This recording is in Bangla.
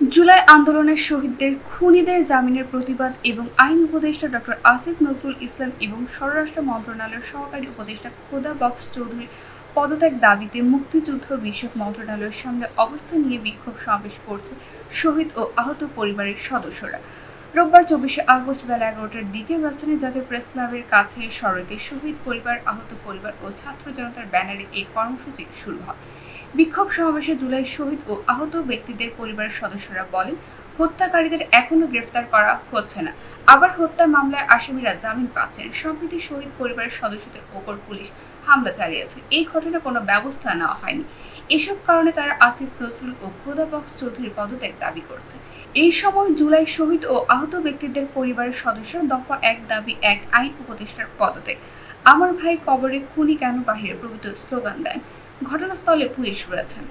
জুলাই আন্দোলনের শহীদদের, খুনিদের জামিনের প্রতিবাদ এবং আইন উপদেষ্টা ডক্টর আসিফ নজরুল ইসলাম এবং স্বরাষ্ট্র মন্ত্রণালয়ের সহকারী উপদেষ্টা খোদা বক্স চৌধুরীর পদত্যাগ দাবিতে মুক্তিযুদ্ধ বিষয়ক মন্ত্রণালয়ের সামনে অবস্থান নিয়ে বিক্ষোভ সমাবেশ করছে শহীদ ও আহত পরিবারের সদস্যরা। রোববার চব্বিশে আগস্ট বেলা এগারোটার দিকে রাজধানী জাতীয় প্রেস ক্লাবের কাছে সড়কে শহীদ পরিবার, আহত পরিবার ও ছাত্র জনতার ব্যানারে এই কর্মসূচি শুরু হয়। বিক্ষোভ সমাবেশে জুলাই শহীদ ও আহত ব্যক্তিদের পরিবারের সদস্যরা বলেন, হত্যাকারীদের এখনও গ্রেফতার করা হচ্ছে না। আবার হত্যা মামলায় আসামিরা জামিন পাচ্ছেন। সম্প্রতি শহীদ পরিবারের সদস্যদের ওপর পুলিশ হামলা চালিয়েছে। এই ঘটনায় কোনো ব্যবস্থা নেওয়া হয়নি। এসব কারণে তারা আসিফ নজরুল ও খোদা বক্স চৌধুরীর পদত্যাগ দাবি করছে। এই সময় জুলাই শহীদ ও আহত ব্যক্তিদের পরিবারের সদস্যরা দফা এক দাবি, এক আইন উপদেষ্টার পদত্যাগ। আমার ভাই কবরে খুনি কেন বাহিরে? প্রভৃত স্লোগান দেন। ঘটনাস্থলে পুলিশ রয়েছেন।